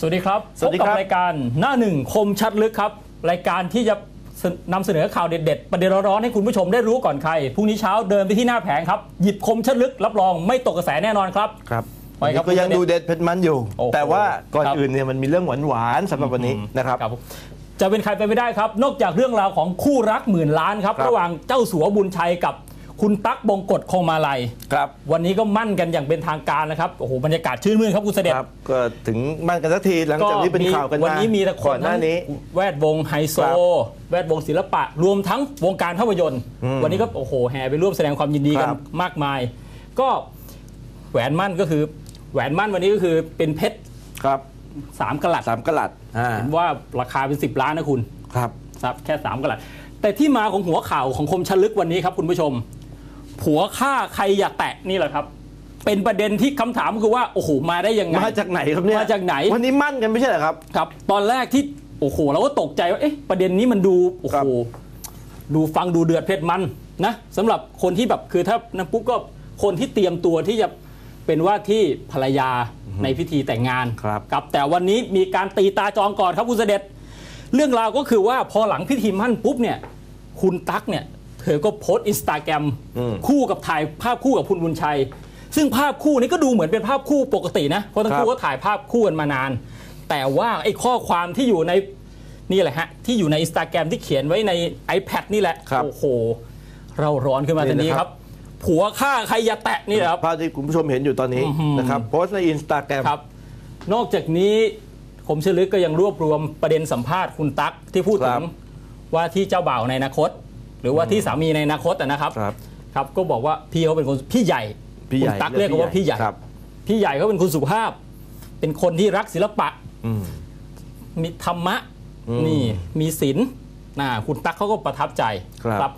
สวัสดีครับสวัสดีครับพกัรายการหน้าหนึ่งคมชัดลึกครับ รายการที่จะนำเสนอข่าวเด็ดๆ ประเด็นร้อนๆให้คุณผู้ชมได้รู้ก่อนใครพรุ่งนี้เช้าเดินไปที่หน้าแผงครับ หยิบคมชัดลึกรับรองไม่ตกกระแสแน่นอนครับ ครับไปครับก็ยังดูเด็ดเผ็ดมันอยู่ โอ้โหแต่ว่าก่อนครับ อื่นเนี่ยมันมีเรื่องหวานๆสำหรับวันนี้นะครับ ครับจะเป็นใครไปไม่ได้ครับ นอกจากเรื่องราวของคู่รักหมื่นล้านครับ ครับ ระหว่างเจ้าสัวบุญชัยกับ คุณตั๊กบงกฎคงมาลัยครับวันนี้ก็มั่นกันอย่างเป็นทางการนะครับโอ้โหบรรยากาศชื่นมื่นครับคุณเสด็จครับก็ถึงบ้านกันสักทีหลังจากที่เป็นข่าวกันมาวันนี้มีแต่คก่อนนหน้านี้ทั้งแวดวงไฮโซครับแวดวงศิลปะ รวมทั้งวงการภาพยนตร์อืมวันนี้ก็โอ้โหแห่ไปร่วมแสดงความยินดีกันครับมากมาย ก็แหวนมั่นก็คือ แหวนมั่นวันนี้ก็คือเป็นเพชรครับสามกะลัดสามกะลัดอ่าเห็นว่าราคาเป็น10ล้านนะคุณครับครับแค่สามกะลัดแต่ที่มาของหัวข่าวของคมชลึกวันนี้ครับคุณผู้ชม ผัวฆ่าใครอย่าแตะนี่แหละครับ เป็นประเด็นที่คำถามคือว่าโอ้โหมาได้ยังไงมาจากไหนครับเนี่ยมาจากไหนวันนี้มั่นกันไม่ใช่เหรอครับครับ ตอนแรกที่โอ้โหเราก็ตกใจว่าเอ๊ะประเด็นนี้มันดูโอ้ครัโหบดูฟังดูเดือดเผ็ดมันนะสำหรับคนที่แบบคือถ้านั่นปุ๊บก็คนที่เตรียมตัวที่จะเป็นว่าที่ภรรยาในพิธีแต่งงานครับครับ แต่วันนี้มีการตีตาจองก่อนครับคุณเสด็จ เรื่องราวก็คือว่าพอหลังพิธีมั่นปุ๊บเนี่ยคุณตั๊กเนี่ยเธอก็โพสต์อินสตาแกรมอืมคู่กับถ่ายภาพคู่กับคุณบุญชัย ซึ่งภาพคู่นี้ก็ดูเหมือนเป็นภาพคู่ปกตินะเพราะทั้งคู่ก็ถ่ายภาพคู่กันมานาน แต่ว่าไอ้ข้อความที่อยู่ในนี่แหละฮะที่อยู่ในอินสตาแกรมที่เขียนไว้ใน iPad นี่แหละครับโอ้โห เราร้อนขึ้นมาทันนี่ทีนะคครัรับบผัวฆ่าใครอย่าแตะนี่แหละครับภาพที่คุณผู้ชมเห็นอยู่ตอนนี้อื้อหือนะครับโพสต์ในอินสตาแกรมครับนอกจากนี้คมชลึกก็ยังรวบรวมประเด็นสัมภาษณ์คุณตั๊กที่พูดถึครังบว่าที่เจ้าบ่าวในอนาคต หรือว่าที่สามีในอนาคตอะนะครับครับ ครับก็บอกว่าพี่เขาเป็นคนพี่ใหญ่พี่ใหญ่คุณตั๊กเรียกเขาว่าพี่ใหญ่ครับ พี่ใหญ่เขาเป็นคนสุภาพ เป็นคนที่รักศิลปะอืมมีธรรมะอืมนี่มีศีลนะคุณตั๊กเขาก็ประทับใจครับ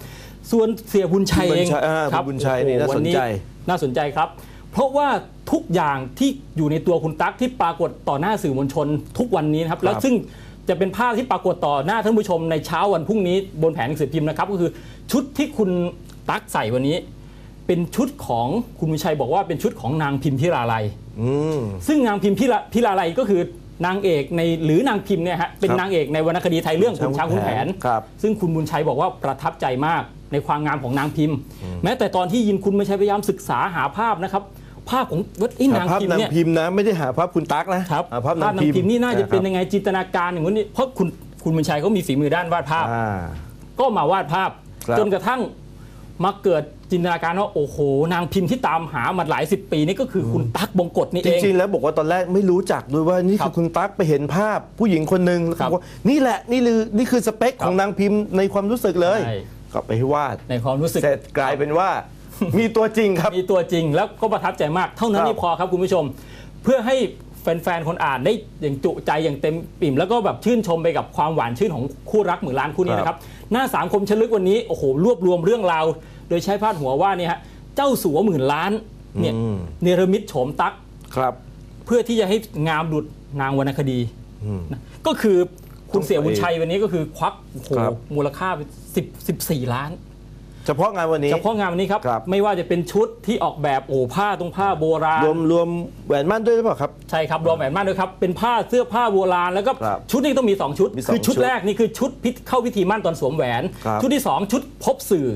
ส่วนเสียบุญชัยคุณบุเอญงชัยอ่าครับคุณบุญชัยนี่โอ้โหน่าสนใจวัน่าสนใจครับ เพราะว่าทุกอย่างที่อยู่ในตัวคุณตั๊กที่ปรากฏต่อหน้าสื่อมวลชนทุกวันนี้นะครับ แล้วซึ่ง จะเป็นภาพที่ปรากฏต่อหน้าท่านผู้ชมในเช้าวันพรุ่งนี้บนแผงหนังสือพิมพ์นะครับ ก็คือชุดที่คุณตั๊กใส่วันนี้ เป็นชุดของคุณบุญชัยบอกว่าเป็นชุดของนางพิมพิราลัยอืมซึ่งนางพิมพิลาพิลาไลก็คือนางเอกในหรือนางพิมเนี่ยฮะเป็นครับนางเอกในวรรณคดีไทยเรื่องขุนช้างขุนแผนครับซึ่งคุณบุญชัยบอกว่าประทับใจมากในความงามของนางพิมพ์ แม้แต่ตอนที่ยินคุณบุญชัยพยายามศึกษาหาภาพนะครับ ภาพของวัดไอ้นางภาพพิมพ์นางเนี่ยพิมพ์นะไม่ได้หาภาพคุณตั๊กนะครับหาภาพนางพิมพ์นี่น่าจะเป็นคยัรับงไงจินตนาการอย่างนี้เพราะคุณคุณบุญชัยเขามีฝีมือด้านวาดภาพอ่าก็มาวาดภาพครับจนกระทั่งมาเกิดจินตนาการว่าโอ้โห นางพิมพ์ที่ตามหามาหลายสิบปีนี่ก็คือคุณตั๊กบงกฎนี่จเองริงๆแล้วบอกว่าตอนแรกไม่รู้จักด้วยว่านี่ครัคือบคุณตั๊กไปเห็นภาพผู้หญิงคนหนึ่งแล้วครับบอกว่านี่แหละนี่คือนี่คือสเปคของนางพิมพ์ในความรู้สึกเลยใช่ก็ไปวาดในความรู้สึกเสร็จกลายเป็นว่า มีตัวจริงครับ มีตัวจริงแล้วก็ประทับใจมาก เท่านั้นครับไม่พอครับคุณผู้ชม เพื่อให้แฟนๆ คนอ่านได้อย่างจุใจอย่างเต็มปิ่ม แล้วก็แบบชื่นชมไปกับความหวานชื่นของคู่รักหมื่นล้านคู่นี้นะครับ หน้าสามคมชลึกวันนี้โอ้โหรวบรวมเรื่องราว โดยใช้พาดหัวว่าเนี่ยฮะเจ้าสัวหมื่นล้านเนี่ยอืมเนรมิตโฉมตั๊กครับ เพื่อที่จะให้งามดุดนางวรรณคดีอืมนะก็คือคุณเสี่ยบุญชัยวันนี้ก็คือควักโอ้โหครับมูลค่าไปสิบสิบสี่ล้าน เฉพาะงานวันนี้ เฉพาะงานวันนี้ครับ ครับ ไม่ว่าจะเป็นชุดที่ออกแบบโอ้ผ้าตรงผ้าโบราณ รวมรวมแหวนมั่นด้วยหรือเปล่าครับ ใช่ครับรวมแหวนมั่นด้วยครับ เป็นผ้าเสื้อผ้าโบราณแล้วก็ครับชุดนี้ต้องมี 2 ชุดมีสองคือชุดชุดแรกนี่คือชุดพิธีเข้าพิธีมั่นตอนสวมแหวน ครับ ชุดที่ 2 ชุดพบสื่อ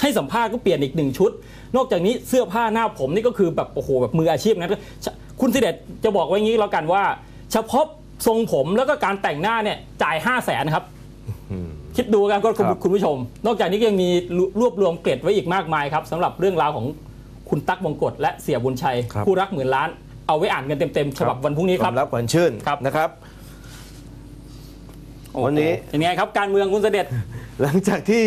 ให้สัมภาษณ์ก็เปลี่ยนอีกหนึ่งชุด นอกจากนี้เสื้อผ้าหน้าผมนี่ก็คือแบบโอ้โหแบบมืออาชีพนะคุณเสด็จจะบอกไว้งี้แล้วกันว่า เฉพาะทรงผมแล้วก็การแต่งหน้าเนี่ยจ่าย 5 0 0แสนครับ คิดดูกันก็คุณครับคุณผู้ชม นอกจากนี้ก็ยังมีรวบรวมเกร็ดไว้อีกมากมายครับสำหรับเรื่องราวของคุณตั๊กบงกฎและเสียบุญชัยครับคู่รักหมื่นล้าน เอาไว้อ่านกันเต็มๆฉบับวันพรุ่งนี้ครับวามรักขวัญชื่นครับนะครับวันนี้โอ้โหเป็นไงครับการเมืองคุณเสด็จ หลังจากที่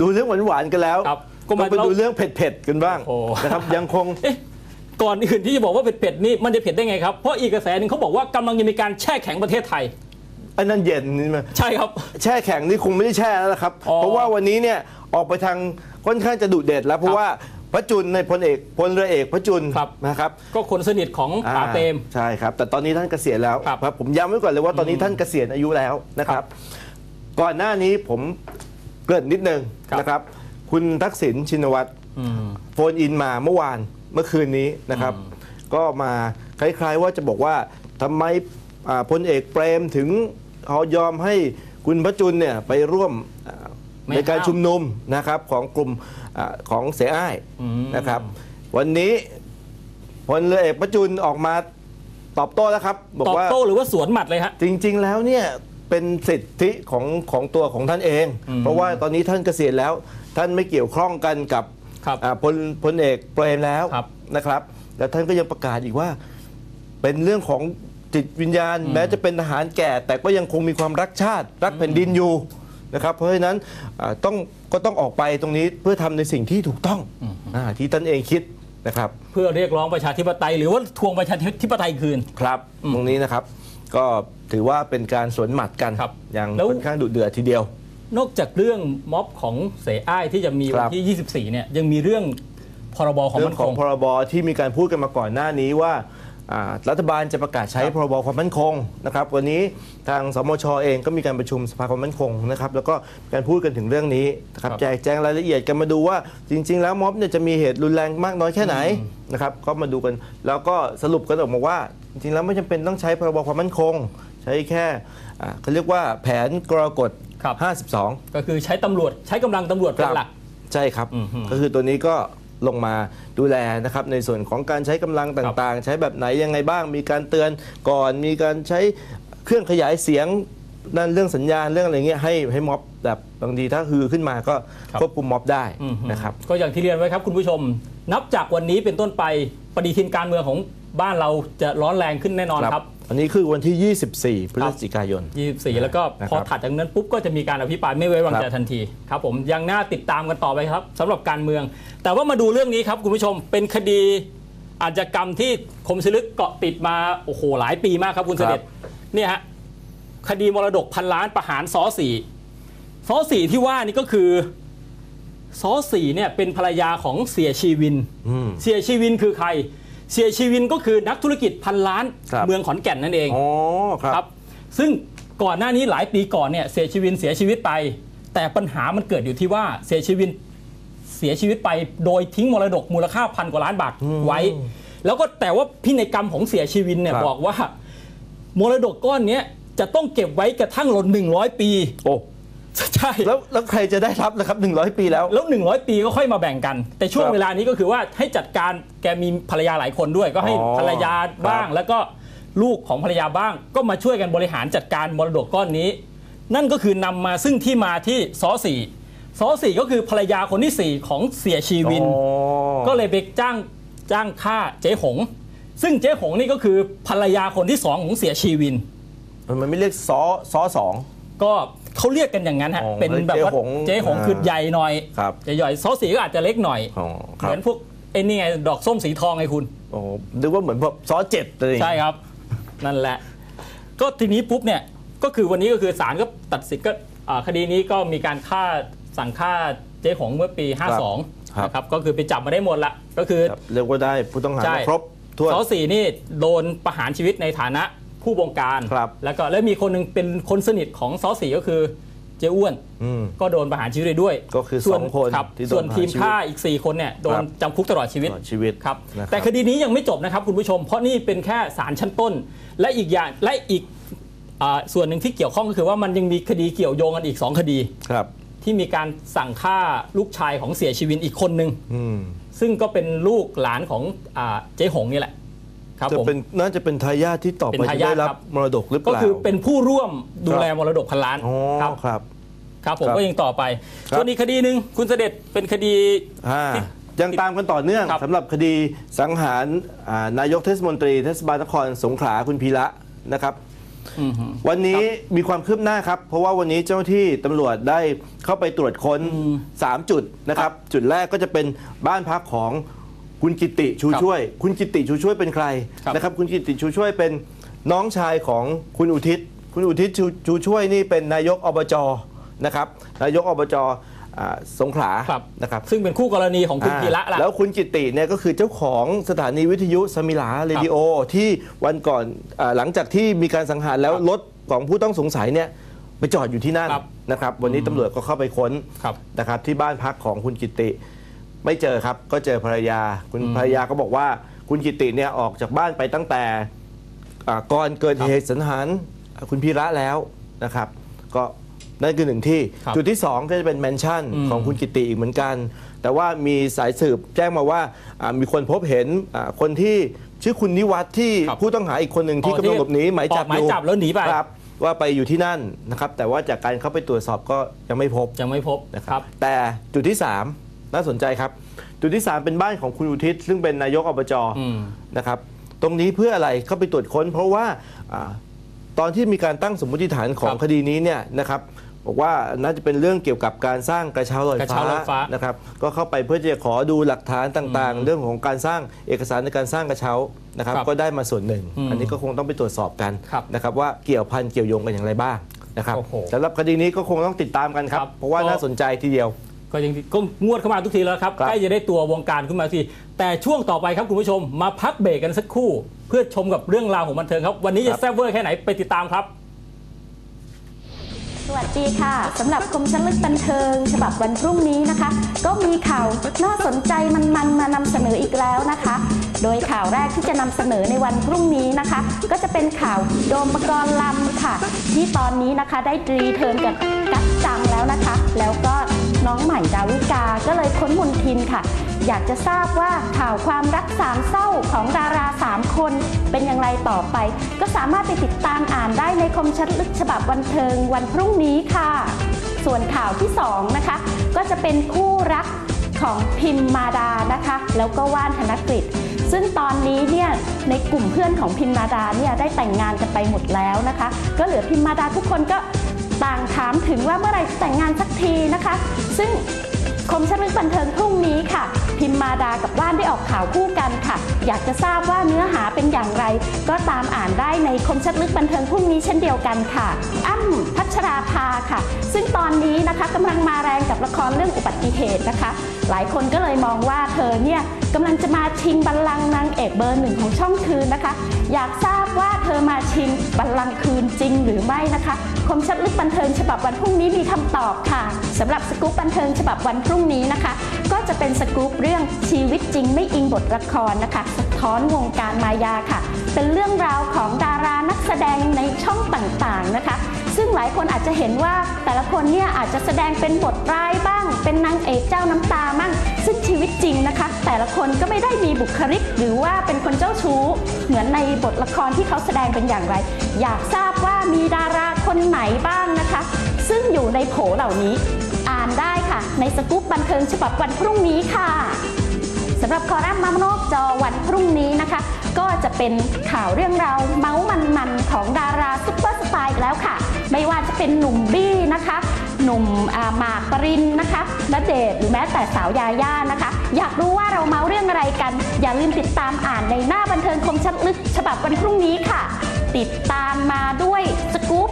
ดูเรื่องหวานๆกันแล้วครับก็ก็มามาไปดูเรื่องเผ็ดๆกันบ้างโอ้โหนะครับยังคงเอ๊ะก่อนอื่นที่จะบอกว่าเผ็ดๆนี่มันจะเผ็ดได้ไงครับเพราะอีกกระแสหนึ่งเขาบอกว่ากำลังจะมีการแช่แข็งประเทศไทย อันนั้นเย็นนี่มาใช่ครับ แช่แข็งนี่คงไม่ได้แช่แล้วล่ะครับ อ๋อเพราะว่าวันนี้เนี่ยออกไปทางค่อนข้างจะดุเด็ดแล้วเพราะว่าพระจุลในพลเอกพลเรือเอกพระจุลครับ นะครับ ก็คนสนิทของป๋าเปรมใช่ครับ แต่ตอนนี้ท่านเกษียณแล้วครับครับ ผมย้ำไว้ก่อนเลยว่าตอนนี้ท่านเกษียณอายุแล้วนะครับ ก่อนหน้านี้ผมเกริ่นนิดนึงครับนะครับ คุณทักษิณชินวัตรอืม โฟนอินมาเมื่อวานเมื่อคืนนี้นะครับ ก็มาคล้ายๆว่าจะบอกว่าทำไมอ่าพลเอกเปรมถึง เขายอมให้คุณพระจุลเนี่ยไปร่วมอ่าไม่ในการห้ามชุมนุมนะครับของกลุ่มอาของเสียอ้ายอืมนะครับ วันนี้พลเรือเอกพระจุลออกมาตอบโต้แล้วครับบอกตอบว่าโต้หรือว่าสวนหมัดเลยฮะจริง ๆ แล้วเนี่ยเป็นสิทธิของของตัวของท่านเองอืมเพราะว่าตอนนี้ท่านเกษียณแล้ว ท่านไม่เกี่ยวข้องกันกับครับอ่าพลพลเอกเปรมแล้วครับนะครับ แล้วท่านก็ยังประกาศอีกว่า เป็นเรื่องของ จิตวิญญาณ แม้จะเป็นทหารแก่ แต่ก็ยังคงมีความรักชาติ รักแผ่นดินอยู่นะครับ เพราะฉะนั้นอ่าต้องก็ต้องออกไปตรงนี้เพื่อทำในสิ่งที่ถูกต้องอาที่ท่านเองคิดนะครับเพื่อเรียกร้องประชาธิปไตย หรือว่าทวงประชาธิปไตยคืน ครับตรงนี้นะครับ ก็ถือว่าเป็นการสวนหมัดกันครับอย่างแล้ว ค่อนข้างดุเดือดทีเดียว นอกจากเรื่องม็อบของเสอ้ายที่จะมีควัรันบที่ 24 เนี่ยยังมีเรื่องพรบของเรื่มัองนขคองงพรบที่มีการพูดกันมาก่อนหน้านี้ว่าอ่า รัฐบาลจะประกาศใช้ครับพรบความมั่นคงนะครับวันนี้ทางสมชเองก็มีการประชุมสภาความมั่นคงนะครับแล้วก็การพูดกันถึงเรื่องนี้นะครับครับแจกแจงรายละเอียดกันมาดูว่าจริง ๆ แล้วม็อบเนี่ยจะมีเหตุรุนแรงมากน้อยแค่ไหนนะครับก็มาดูกันแล้วก็สรุปกันออกมาว่า จริงๆแล้วไม่จำเป็นต้องใช้พรบความมั่นคง ใช้แค่อ่าเขาเรียกว่าแผนกรกฎครับ52 ก็คือใช้ตำรวจใช้กำลังตำรวจเป็นหลักใช่ครับอือฮึก็คือตัวนี้ก็ ลงมาดูแลนะครับในส่วนของการใช้กำลังต่างๆ ใช้แบบไหนยังไงบ้าง มีการเตือนก่อน มีการใช้เครื่องขยายเสียงนั่นเรื่องสัญญาณเรื่องอะไรเงี้ยให้ให้ม็อบแบบบางทีถ้าฮือขึ้นมาก็ครับควบคุมม็อบได้อืมนะครับก็อย่างที่เรียนไว้ครับคุณผู้ชม นับจากวันนี้เป็นต้นไปปฏิทินการเมืองของบ้านเราจะร้อนแรงขึ้นแน่นอนครับ อันนี้คือวันที่ 24 พฤศจิกายน 24 แล้วก็พอนะครับถัดจากนั้นปุ๊บก็จะมีการอภิปรายไม่ไว้วางใจครับทันทีครับผมยังน่าติดตามกันต่อไปครับสำหรับการเมือง แต่ว่ามาดูเรื่องนี้ครับคุณผู้ชมเป็นคดีอาชญากรรมที่คมชลึกเกาะติดมาโอ้โหหลายปีมากครับคุณเสด็จเนี่ยฮะคดีมรดกพันล้านประหารซอสี่ซอสี่ที่ว่านี่ก็คือซอสี่เนี่ยเป็นภรรยาของเสียชีวินอืมเสียชีวินคือใคร เสียชีวินก็คือนักธุรกิจพันล้านครับเมืองขอนแก่นนั่นเองอ๋อครับครับ ซึ่งก่อนหน้านี้หลายปีก่อนเนี่ยเสียชีวิตเสียชีวิตไป แต่ปัญหามันเกิดอยู่ที่ว่าเสียชีวิตเสียชีวิตไปโดยทิ้งมรดกมูลค่าพันกว่าล้านบาทไว้ แล้วก็แต่ว่าพินัยกรรมของเสียชีวิตเนี่ยครับบอกว่ามรดกก้อนเนี้ยจะต้องเก็บไว้กระทั่งหล่นหนึ่งร้อยปีโอ้ ใช่แล้วแล้วใครจะได้รับนะครับ 100 ปีแล้ว แล้ว 100 ปีก็ค่อยมาแบ่งกัน แต่ช่วงครับเวลานี้ก็คือว่าให้จัดการแกมีภรรยาหลายคนด้วย ก็ให้อ๋อภรรยาบ้าง ครับ แล้วก็ลูกของภรรยาบ้าง ก็มาช่วยกันบริหารจัดการมรดกก้อนนี้ นั่นก็คือนำมาซึ่งที่มาที่ซอสี่ซอสี่ก็คือภรรยาคนที่สี่ของเสียชีวิน อ๋อ ก็เลยไปจ้างจ้างฆ่าเจ๊หง ซึ่งเจ๊หงนี่ก็คือภรรยาคนที่สองของเสียชีวิน มันไม่เรียกซอซอสอง ก็ เขาเรียกกันอย่างนั้นฮะ อ๋อเป็นแบบว่าเจ๊หงเจ๊หงคือใหญ่หน่อยครับใหญ่ๆซอสี่ก็อาจจะเล็กหน่อย อ๋อคเหรับมือนพวกไอ้นี่ไงดอกส้มสีทองไงคุณ โอ้นึกว่าเหมือนแบบซอเจ็ดอะไรอย่างใช่เงี้ยครับ นั่นแหละ ก็ทีนี้ปุ๊บเนี่ยก็คือวันนี้ก็คือศาลก็ตัดสินก็อ่าคดีนี้ก็มีการฆ่าสั่งฆ่าเจ๊หงเมื่อปี 52นะครับก็คือไปจับมาได้หมดละก็คือ ครับเรียกว่าได้ผู้ต้องหาใช่มาครบถ้วน สอสี่นี่โดนประหารชีวิตในฐานะ ผู้บงการครับแล้วก็แล้วมีคนหนึงเป็นคนสนิทของสอสี่ก็คือเจ้อ้วนอืมก็โดนประหารชีวิตไปด้วย ก็คือส่วสองคนรับที่โดนส่วนทีมประหารชีวิตฆ่าอีก 4 คนเนี่ยโดนครับจำคุกตลอดชีวิตตลอดชีวิตครับนะครับแต่คดีนี้ยังไม่จบนะครับคุณผู้ชม เพราะนี่เป็นแค่ศาลชั้นต้น และอีกอย่างและอีกอ่าส่วนหนึ่งที่เกี่ยวข้องก็คือว่ามันยังมีคดีเกี่ยวโยงกันอีก 2 คดีครับ ที่มีการสั่งฆ่าลูกชายของเสียชีวิตอีกคนหนึ่งอืมซึ่งก็เป็นลูกหลานของอาเจ๊หงนี่แหละ ครับจะผม เป็นน่าจะเป็นทายาทที่ต่อเป็ไปนทาจะยาทได้รับครับ มรดกหรือเปก็ล่า คือเป็นผู้ร่วมดูแลมรดกพันล้าน อ๋อครับ ครับครับผมครับก็ยังต่อไปครับ ส่วนอีกคดีหนึ่งคุณเสด็จเป็นคดี อ่าที่ยังตามกันต่อเนื่องครับสำหรับคดีสังหารอ่านายกเทศมนตรีเทศบาลนครสงขลาคุณพีระนะครับอืมฮึวันนี้มีความคืบหน้าครับ เพราะว่าวันนี้เจ้าหน้าที่ตำรวจได้เข้าไปตรวจค้น 3 จุดนะครับ จุดแรกก็จะเป็นบ้านพักของ คุณกิติชูช่วย คุณกิติชูช่วยเป็นใครครับ นะครับ คุณกิติชูช่วยเป็นน้องชายของคุณอุทิศ คุณอุทิศชูชูช่วยนี่เป็นนายกอบจนะครับ นายกอบจอ่าสงขลาครับนะครับ ซึ่งเป็นคู่กรณีของคุณอ่ากีระละแล้วคุณกิติเนี่ยก็คือเจ้าของสถานีวิทยุสมิลาเรดิโอที่วันก่อนอาหลังจากที่มีการสังหารแล้วครับรถของผู้ต้องสงสัยเนี่ยไปจอดอยู่ที่นั่นครับนะครับ วันนี้ตำรวจก็เข้าไปค้นครับนะครับที่บ้านพักของคุณกิติ ไม่เจอครับ ก็เจอภรรยา คุณภรรยาก็บอกว่า คุณกิติเนี่ยออกจากบ้านไปตั้งแต่อ่าก่อนเกิดเหตุสังหารคุณพีระแล้วนะครับ ก็นั่นคือหนึ่งที่ ครับจุดที่2ก็จะเป็นแมนชั่นอืม ของคุณกิติอีกเหมือนกัน แต่ว่ามีสายสืบแจ้งมาว่าอ่ามีคนพบเห็นอ่าคนที่ชื่อคุณนิวัฒน์ที่ครับผู้ต้องหาอีกคนหนึ่งที่อ๋อกำลังหลบหนีหมายจับออกหมายอยู่จับแล้วหนีไป ครับว่าไปอยู่ที่นั่นนะครับแต่ว่าจากการเข้าไปตรวจสอบก็ยังไม่พบ ยังไม่พบนะคครัรับบแต่จุดที่ 3 น่าสนใจครับ จุดที่ 3 เป็นบ้านของคุณอุทิศ ซึ่งเป็นนายกอบจอืมนะครับ ตรงนี้เพื่ออะไรเข้าไปตรวจค้น เพราะว่าอาตอนที่มีการตั้งสมมติฐานของครับคดีนี้เนี่ยนะครับบอกว่าน่าจะเป็นเรื่องเกี่ยวกับการสร้างกระเช้าลอยกระฟ้าเช้าลอยฟ้านะครับก็เข้าไปเพื่อจะขอดูหลักฐานต่าง ๆ เรื่องของการสร้างเอกสารในการสร้างกระเช้านะครับครับก็ได้มาส่วนหนึ่งอืมอันนี้ก็คงต้องไปตรวจสอบกันครับนะครับว่าเกี่ยวพันเกี่ยวโยงกันอย่างไรบ้างนะครับโอ้โหสำหรับคดีนี้ก็คงต้องติดตามกันครับครับเพราะว่าก็น่าสนใจทีเดียว ก็ยังก็งวดเข้ามาทุกทีแล้วครับครับ ใกล้จะได้ตัววงการขึ้นมาทีแต่ช่วงต่อไปครับคุณผู้ชมมาพักเบรกกันสักครู่ เพื่อชมกับเรื่องราวของบันเทิงครับ วันนี้จะแซ่บเวอร์แค่ไหนไปติดตามครับ สวัสดีค่ะสำหรับคมชันลึกบันเทิง ฉบับวันพรุ่งนี้นะคะ ก็มีข่าวน่าสนใจมันๆมานำเสนออีกแล้วนะคะ โดยข่าวแรกที่จะนำเสนอในวันพรุ่งนี้นะคะ ก็จะเป็นข่าวโดมปกรณ์ลำค่ะ ที่ตอนนี้นะคะได้รีเทิร์นกับกัจจังแล้วนะคะ แล้วก็น้องใหม่ดาวิกาก็เลยค้นมนทินค่ะ อยากจะทราบว่าข่าวความรักสามเศร้าของดาราสามคนเป็นอย่างไรต่อไป ก็สามารถไปติดตามอ่านได้ในคมชัดลึกฉบับวันเทิงวันพรุ่งนี้ค่ะ ส่วนข่าวที่สองนะคะ ก็จะเป็นคู่รักของพิมมาดานะคะ แล้วก็ว่านธนกฤษซึ่งตอนนี้เนี่ยในกลุ่มเพื่อนของพิมมาดาเนี่ยได้แต่งงานกันไปหมดแล้วนะคะ ก็เหลือพิมมาดาทุกคนก็ต่างถามถึงว่าเมื่อไหร่จะแต่งงานสักทีนะคะ ซึ่ง คมชัดลึกบันเทิงพรุ่งนี้ค่ะ พิมมาดากับว่านได้ออกข่าวคู่กันค่ะ อยากจะทราบว่าเนื้อหาเป็นอย่างไร ก็ตามอ่านได้ในคมชัดลึกบันเทิงพรุ่งนี้เช่นเดียวกันค่ะ อ้ำพัชราภาค่ะ ซึ่งตอนนี้นะคะกำลังมาแรงกับละครเรื่องอุบัติเหตุนะคะ หลายคนก็เลยมองว่าเธอเนี่ยกำลังจะมาชิงบัลลังก์นางเอกเบอร์หนึ่งของช่องคืนนะคะ อยากทราบว่าเธอมาชิงบัลลังก์คืนจริงหรือไม่นะคะ คมชัดลึกบันเทิงฉบับวันพรุ่งนี้มีคำตอบค่ะสำหรับสกู๊ปบันเทิงฉบับวันพรุ่งนี้นะคะ ก็จะเป็นสกู๊ปเรื่องชีวิตจริงไม่อิงบทละครนะคะสะท้อนวงการมายาค่ะ เป็นเรื่องราวของดารานักแสดงในช่องต่างๆนะคะ ซึ่งหลายคนอาจจะเห็นว่าแต่ละคนเนี่ยอาจจะแสดงเป็นบทร้ายบ้าง เป็นนางเอกเจ้าน้ำตาบ้างซึ่งชีวิตจริงนะคะ แต่ละคนก็ไม่ได้มีบุคลิก หรือว่าเป็นคนเจ้าชู้ เหมือนในบทละครที่เขาแสดงเป็นอย่างไร อยากทราบว่ามีดาราคนไหนบ้างนะคะ ซึ่งอยู่ในโผเหล่านี้ ในสกู๊ปบันเทิงฉบับวันพรุ่งนี้ค่ะสำหรับคอรัมน์มามโนอกจอวันพรุ่งนี้นะคะ ก็จะเป็นข่าวเรื่องราวเมาส์มันๆของดาราซุปเปอร์สตาร์อีกแล้วค่ะ ไม่ว่าจะเป็นหนุ่มบี้นะคะ หนุ่มหมากปรินนะคะณเดชหรือแม้แต่สาวยาย่านะคะ อยากรู้ว่าเราเมาส์เรื่องอะไรกัน อย่าลืมติดตามอ่านในหน้าบันเทิงคมชัดลึก ฉบับวันพรุ่งนี้ค่ะ ติดตามมาด้วยสกู๊ป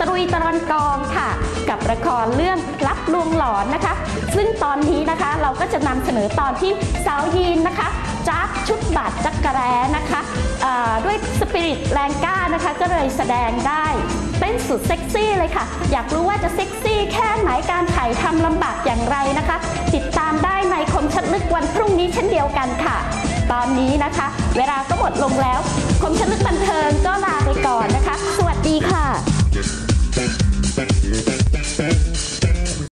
ตรุยตรอนกองค่ะ กับละครเรื่องรับลวงหลอนนะคะ ซึ่งตอนนี้นะคะเราก็จะนำเสนอตอนที่สาวยีนนะคะจักชุดบาดจักกะแร้นะคะด้วยสปิริตแรงกล้านะคะ ก็เลยแสดงได้เต้นสุดเซ็กซี่เลยค่ะ อยากรู้ว่าจะเซ็กซี่แค่ไหนการถ่ายทำลำบากอย่างไรนะคะ ติดตามได้ในคมชัดลึกวันพรุ่งนี้เช่นเดียวกันค่ะ ตอนนี้นะคะ เวลาก็หมดลงแล้ว คมชัดลึกบันเทิงก็ลาไปก่อนนะคะ สวัสดีค่ะ Thank you.